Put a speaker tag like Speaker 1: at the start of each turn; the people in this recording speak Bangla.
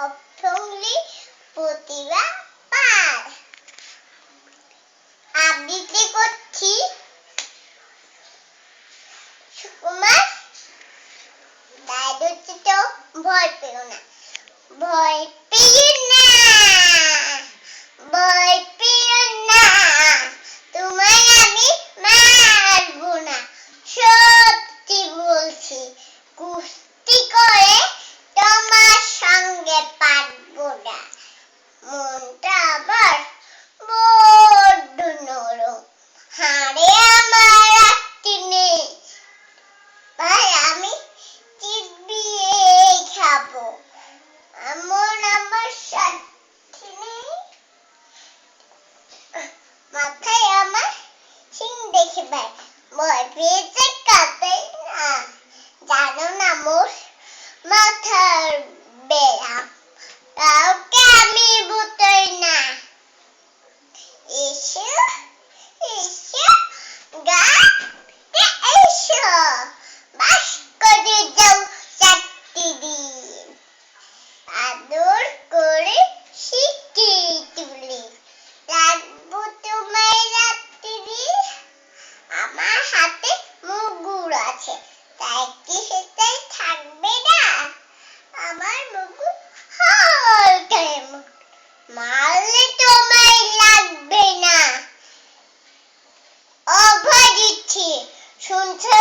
Speaker 1: অর্থগুলি আবৃত্তি করছি সুকুমার ভয় পেও না। ভয় পেয়ে দিবে। বলছে কাটাই না জানো না মোষ? মাথার বেড়া। কাউকে আমি বুতই না। এসো এসো গা এসো। বাস শুনছে